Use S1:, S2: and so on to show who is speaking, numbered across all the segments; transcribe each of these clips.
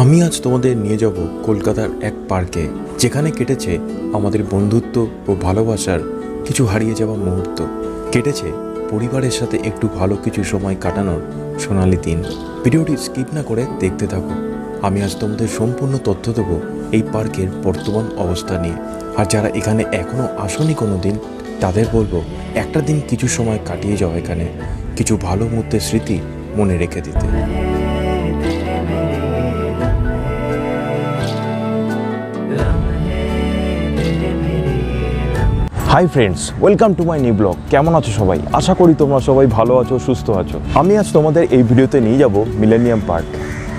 S1: আমি আজ তোমাদের নিয়ে যাব কলকাতার এক পার্কে, যেখানে কেটেছে আমাদের বন্ধুত্ব ও ভালোবাসার কিছু হারিয়ে যাওয়া মুহূর্ত। কেটেছে পরিবারের সাথে একটু ভালো কিছু সময় কাটানোর সোনালি দিন। ভিডিওটি স্কিপ না করে দেখতে থাকো। আমি আজ তোমাদের সম্পূর্ণ তথ্য দেবো এই পার্কের বর্তমান অবস্থা নিয়ে। আর যারা এখানে এখনও আসনি কোনো দিন তাদের বলব, একটা দিন কিছু সময় কাটিয়ে যাও এখানে। কিছু ভালো মুহূর্তের স্মৃতি মনে রেখে দিতে।
S2: Hi friends welcome to my new blog কেমন আছো সবাই? আশা করি তোমরা সবাই ভালো আছো, সুস্থ আছো। আমি আজ তোমাদের এই ভিডিওতে নিয়ে যাব মিলেনিয়াম পার্ক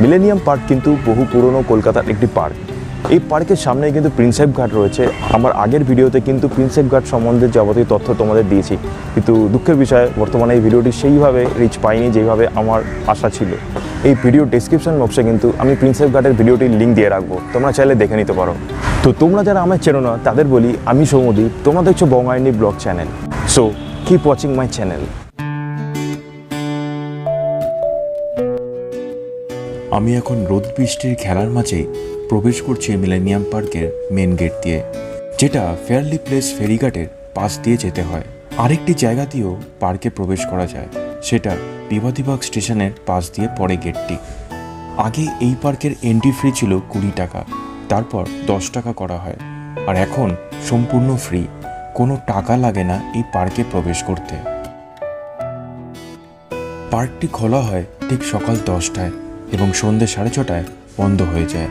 S2: মিলেনিয়াম পার্ক কিন্তু বহু পুরনো কলকাতার একটি পার্ক এই পার্কের সামনে কিন্তু প্রিন্সেপ ঘাট রয়েছে। আমার আগের ভিডিওতে কিন্তু প্রিন্সেপ ঘাট সম্বন্ধে যাবতীয় তথ্য তোমাদের দিয়েছি। কিন্তু দুঃখের বিষয়ে, বর্তমানে এই ভিডিওটি সেইভাবে রিচ পাইনি যেভাবে আমার আশা ছিল। এই ভিডিও ডিসক্রিপশন বক্সে কিন্তু আমি প্রিন্সেপ ঘাটের ভিডিওটির লিঙ্ক দিয়ে রাখব। তোমরা চাইলে দেখে নিতে পারো। তো তোমরা যারা আমার চেনো না, তাদের বলি, আমি সৌমদীপ তোমরা দেখছ Bangayani blog channel so keep watching my channel
S1: আমি এখন রোদ বৃষ্টির খেলার মাঝে প্রবেশ করছি মিলেনিয়াম পার্কের মেন গেট দিয়ে, যেটা ফেয়ারলি প্লেস ফেরিঘাটের পাশ দিয়ে যেতে হয়। আরেকটি জায়গা দিয়েও পার্কে প্রবেশ করা যায়, সেটা বিবাদীবাগ স্টেশনের পাশ দিয়ে পড়ে গেটটি। আগে এই পার্কের এন্ট্রি ফ্রি ছিল কুড়ি টাকা, তারপর দশ টাকা করা হয়। আর এখন সম্পূর্ণ ফ্রি কোনো টাকা লাগে না এই পার্কে প্রবেশ করতে। পার্কটি খোলা হয় ঠিক সকাল দশটায় এবং সন্ধ্যে সাড়ে ছটায় বন্ধ হয়ে যায়।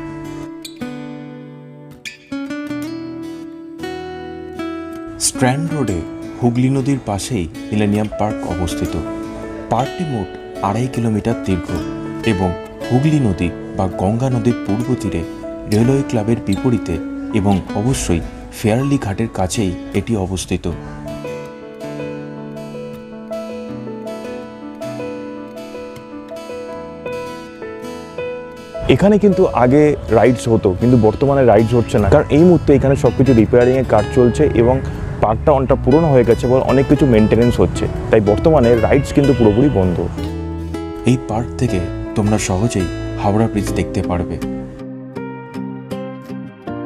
S1: স্ট্র্যান্ড রোডে হুগলি নদীর পাশেই মিলেনিয়াম পার্ক অবস্থিত। পার্কটি মোট আড়াই কিলোমিটার দীর্ঘ এবং হুগলি নদী বা গঙ্গা নদীর পূর্ব তীরে রেলওয়ে ক্লাবের বিপরীতে এবং অবশ্যই ফেয়ারলি ঘাটের কাছেই এটি অবস্থিত।
S2: এখানে কিন্তু আগে রাইডস হতো, কিন্তু বর্তমানে রাইডস হচ্ছে না। কারণ এই মুহূর্তে এখানে সব কিছু রিপেয়ারিংয়ের কাজ চলছে এবং পার্কটা অনেকটা পুরনো হয়ে গেছে এবং অনেক কিছু মেনটেনেন্স হচ্ছে। তাই বর্তমানে রাইডস কিন্তু পুরোপুরি বন্ধ।
S1: এই পার্ক থেকে তোমরা সহজেই হাওড়া ব্রিজ দেখতে পারবে।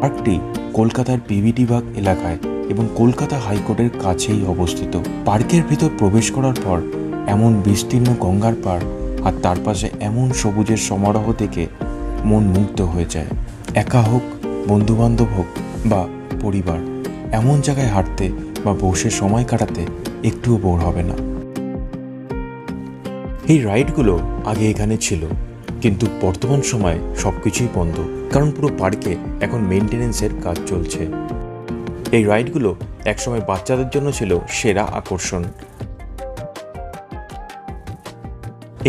S1: পার্কটি কলকাতার পিভিটি বাগ এলাকায় এবং কলকাতা হাইকোর্টের কাছেই অবস্থিত। পার্কের ভিতর প্রবেশ করার পর এমন বিস্তীর্ণ গঙ্গার পার আর তার পাশে এমন সবুজের সমারোহ থেকে মন মুগ্ধ হয়ে যায়। একা হোক, বন্ধুবান্ধব হোক বা পরিবার। এমন জায়গায় হাঁটতে বা বসে সময় কাটাতে একটুও বোর হবে না। এই রাইডগুলো আগে এখানে ছিল, কিন্তু বর্তমান সময়ে সব কিছুই বন্ধ, কারণ পুরো পার্কে এখন মেনটেনেন্সের কাজ চলছে। এই রাইডগুলো একসময় বাচ্চাদের জন্য ছিল সেরা আকর্ষণ।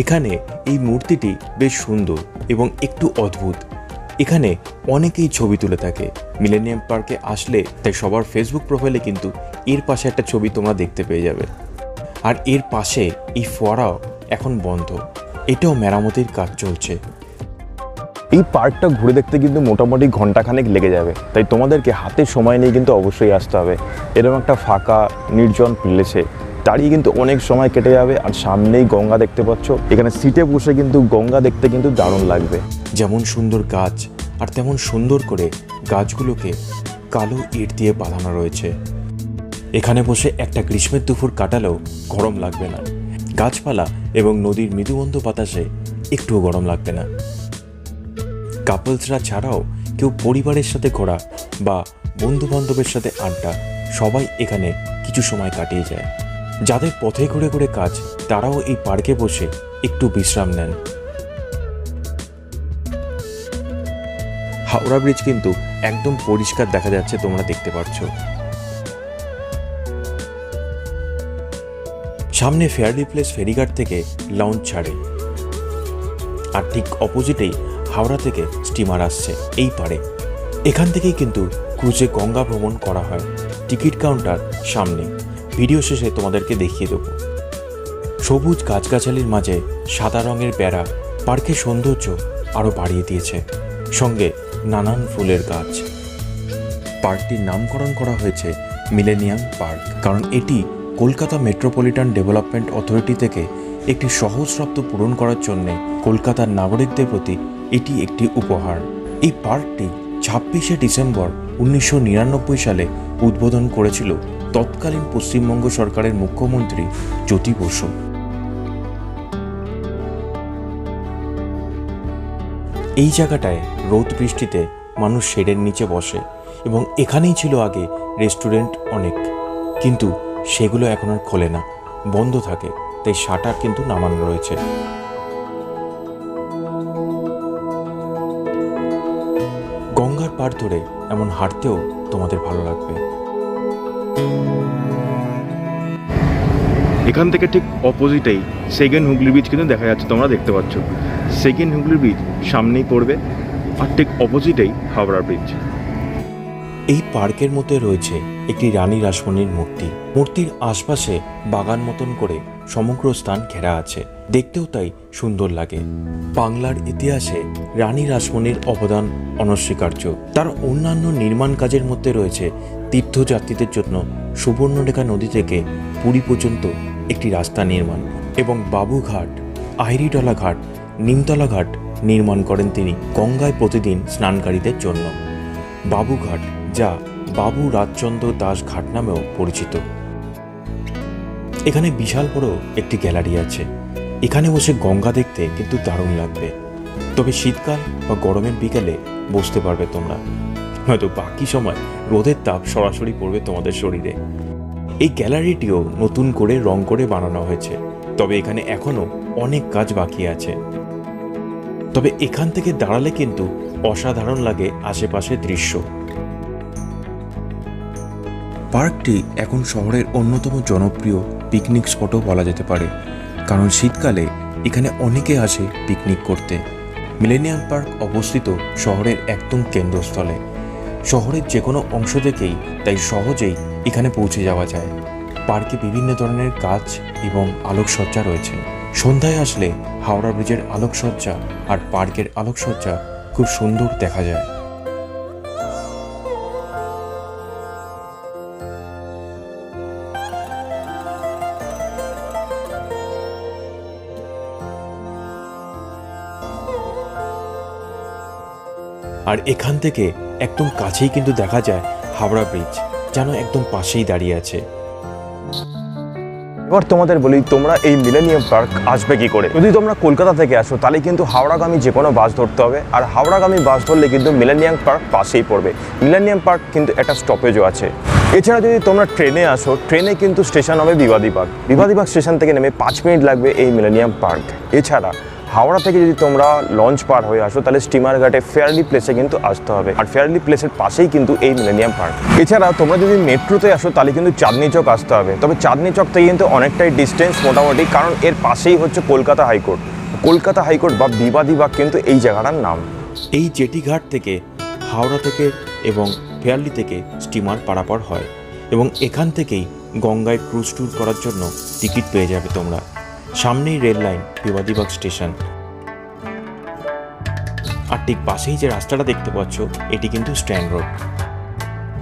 S1: এখানে এই মূর্তিটি বেশ সুন্দর এবং একটু অদ্ভুত। এখানে অনেকেই ছবি তুলে থাকে। মিলেনিয়াম পার্কে আসলে তাই সবার ফেসবুক প্রোফাইলে কিন্তু এর পাশে একটা ছবি তোমরা দেখতে পেয়ে যাবে। আর এর পাশে এই ফোয়ারাও এখন বন্ধ। এটাও মেরামতির কাজ চলছে।
S2: এই পার্কটা ঘুরে দেখতে কিন্তু মোটামুটি ঘন্টাখানেক লেগে যাবে। তাই তোমাদেরকে হাতে সময় নিয়ে কিন্তু অবশ্যই আসতে হবে। এরকম একটা ফাঁকা, নির্জন প্লেসে দাঁড়িয়ে কিন্তু অনেক সময় কেটে যাবে আর সামনেই গঙ্গা দেখতে পাচ্ছ। এখানে সিটে বসে কিন্তু গঙ্গা দেখতে কিন্তু দারুণ লাগবে।
S1: যেমন সুন্দর গাছ আর তেমন সুন্দর করে গাছগুলোকে কালো ইট দিয়ে বাঁধানো রয়েছে। এখানে বসে একটা গ্রীষ্মের দুপুর কাটালেও গরম লাগবে না। গাছপালা এবং নদীর মৃদুবন্ধ বাতাসে একটুও গরম লাগবে না। কাপলসরা ছাড়াও কেউ পরিবারের সাথে ঘোরা বা বন্ধু বান্ধবের সাথে আড্ডা সবাই এখানে কিছু সময় কাটিয়ে যায়। যাদের পথে ঘুরে ঘুরে কাজ, তারাও এই পার্কে বসে একটু বিশ্রাম নেন। হাওড়া ব্রিজ কিন্তু একদম পরিষ্কার দেখা যাচ্ছে, তোমরা দেখতে পাচ্ছ। সামনে ফেয়ারলি প্লেস ফেরিঘাট থেকে লঞ্চ ছাড়ে। আর ঠিক অপোজিটেই হাওড়া থেকে স্টিমার আসছে এই পারে। এখান থেকেই কিন্তু ক্রুজে গঙ্গা ভ্রমণ করা হয়। টিকিট কাউন্টার সামনে। ভিডিও শেষে তোমাদেরকে দেখিয়ে দেবো। সবুজ গাছগাছালির মাঝে সাদা রঙের বেড়া পার্কের সৌন্দর্য আরও বাড়িয়ে দিয়েছে। সঙ্গে নানান ফুলের গাছ। পার্কটির নামকরণ করা হয়েছে মিলেনিয়াম পার্ক, কারণ এটি কলকাতা মেট্রোপলিটন ডেভেলপমেন্ট অথরিটি থেকে একটি সহজ শব্দ পূরণ করার জন্যে কলকাতার নাগরিকদের প্রতি এটি একটি উপহার। এই পার্কটি ছাব্বিশে ডিসেম্বর উনিশশো নিরানব্বই সালে উদ্বোধন করেছিল তৎকালীন পশ্চিমবঙ্গ সরকারের মুখ্যমন্ত্রী জ্যোতি বসু। এই জায়গাটায় রোদ বৃষ্টিতে মানুষ শেডের নিচে বসে এবং এখানেই ছিল আগে রেস্টুরেন্ট অনেক। কিন্তু সেগুলো এখন আর খোলে না, বন্ধ থাকে, তাই শাটার কিন্তু নামানো রয়েছে। গঙ্গার পার ধরে এমন হাঁটতেও তোমাদের ভালো লাগবে।
S2: এখান থেকে ঠিক অপোজিটেই সেকেন্ড হুগলি ব্রিজ কিন্তু দেখা যাচ্ছে, তোমরা দেখতে পাচ্ছ। সেকেন্ড হুগলি ব্রিজ সামনেই পড়বে আর ঠিক অপোজিটেই হাওড়া ব্রিজ
S1: এই পার্কের মধ্যে রয়েছে একটি রানী রাসমণির মূর্তি। মূর্তির আশপাশে বাগান মতন করে সমগ্র স্থান ঘেরা আছে। দেখতেও তাই সুন্দর লাগে। বাংলার ইতিহাসে রানী রাসমণির অবদান অনস্বীকার্য। তার অন্যান্য নির্মাণ কাজের মধ্যে রয়েছে তীর্থযাত্রীদের জন্য সুবর্ণরেখা নদী থেকে পুরী পর্যন্ত একটি রাস্তা নির্মাণ এবং বাবুঘাট, আইরিডলা ঘাট, নিমতলা ঘাট নির্মাণ করেন তিনি গঙ্গায় প্রতিদিন স্নানকারীদের জন্য। বাবুঘাট, যা বাবু রাজচন্দ্র দাস ঘাট নামেও পরিচিত। এখানে বিশাল বড় একটি গ্যালারি আছে। এখানে বসে গঙ্গা দেখতে কিন্তু দারুণ লাগবে। তবে শীতকাল বা গরমের বিকেলে বসতে পারবে তোমরা। হয়তো বাকি সময় রোদের তাপ সরাসরি পড়বে তোমাদের শরীরে। এই গ্যালারিটিও নতুন করে রং করে বানানো হয়েছে। তবে এখানে এখনও অনেক কাজ বাকি আছে। তবে এখান থেকে দাঁড়ালে কিন্তু অসাধারণ লাগে আশেপাশের দৃশ্য। পার্কটি এখন শহরের অন্যতম জনপ্রিয় পিকনিক স্পটও বলা যেতে পারে। কারণ শীতকালে এখানে অনেকে আসে পিকনিক করতে। মিলেনিয়াম পার্ক অবস্থিত শহরের একদম কেন্দ্রস্থলে। শহরের যে কোনো অংশ থেকেই তাই সহজেই এখানে পৌঁছে যাওয়া যায়। পার্কে বিভিন্ন ধরনের গাছ এবং আলোকসজ্জা রয়েছে। সন্ধ্যায় আসলে হাওড়া ব্রিজের আলোকসজ্জা আর পার্কের আলোকসজ্জা খুব সুন্দর দেখা যায়। আর এখান থেকে একদম কাছেই কিন্তু দেখা যায় হাওড়া ব্রিজ, যেন একদম পাশেই দাঁড়িয়ে আছে।
S2: এবার তোমাদের বলি, তোমরা এই মিলেনিয়াম পার্ক আসবে কি করে? যদি তোমরা কলকাতা থেকে আসো, তাহলে কিন্তু হাওড়াগামী যে কোনো বাস ধরতে হবে। আর হাওড়াগামী বাস ধরলে কিন্তু মিলেনিয়াম পার্ক পাশেই পড়বে। মিলেনিয়াম পার্ক কিন্তু একটা স্টপেজও আছে। এছাড়া যদি তোমরা ট্রেনে আসো, ট্রেনে কিন্তু স্টেশন হবে বিবাদী পার্ক বিবাদী পার্ক স্টেশন থেকে নেমে পাঁচ মিনিট লাগবে এই মিলেনিয়াম পার্ক এছাড়া হাওড়া থেকে যদি তোমরা লঞ্চ পার হয়ে আসো, তাহলে স্টিমার ঘাটে ফেয়ারলি প্লেসে কিন্তু আসতে হবে। আর ফেয়ারলি প্লেসের পাশেই কিন্তু এই মিলেনিয়াম পার্ক এছাড়া তোমরা যদি মেট্রোতে আসো, তাহলে কিন্তু চাঁদনি চক আসতে হবে। তবে চাঁদনি চক থেকে কিন্তু অনেকটাই ডিস্টেন্স মোটামুটি, কারণ এর পাশেই হচ্ছে কলকাতা হাইকোর্ট কলকাতা হাইকোর্ট বা বিবাদীবাগ কিন্তু এই জায়গাটার নাম।
S1: এই জেটি ঘাট থেকে হাওড়া থেকে এবং ফেয়ারলি থেকে স্টিমার পারাপার হয়। এবং এখান থেকেই গঙ্গায় ক্রুজ ট্যুর করার জন্য টিকিট পেয়ে যাবে তোমরা। সামনেই রেল লাইন, বিবাদীবাগ স্টেশন। আর ঠিক পাশেই যে রাস্তাটা দেখতে পাচ্ছ, এটি কিন্তু স্ট্যান্ড রোড।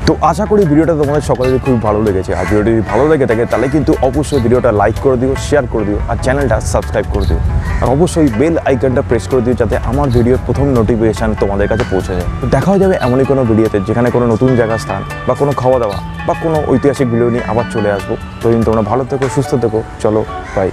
S2: তো আশা করি ভিডিওটা তোমাদের সকলেরই খুব ভালো লেগেছে। আর ভিডিওটি যদি ভালো লেগে থাকে, তাহলে কিন্তু অবশ্যই ভিডিওটা লাইক করে দিও শেয়ার করে দিও, আর চ্যানেলটা সাবস্ক্রাইব করে দিও। আর অবশ্যই বেল আইকনটা প্রেস করে দিও, যাতে আমার ভিডিওর প্রথম নোটিফিকেশান তোমাদের কাছে পৌঁছে যায়। তো দেখা হয়ে যাবে এমনই কোনো ভিডিওতে যেখানে কোনো নতুন জায়গা স্থান, বা কোনো খাওয়া দাওয়া বা কোনো ঐতিহাসিক ভিডিও নিয়ে আবার চলে আসব। তো তোমরা ভালো থেকো, সুস্থ থেকো। চলো বাই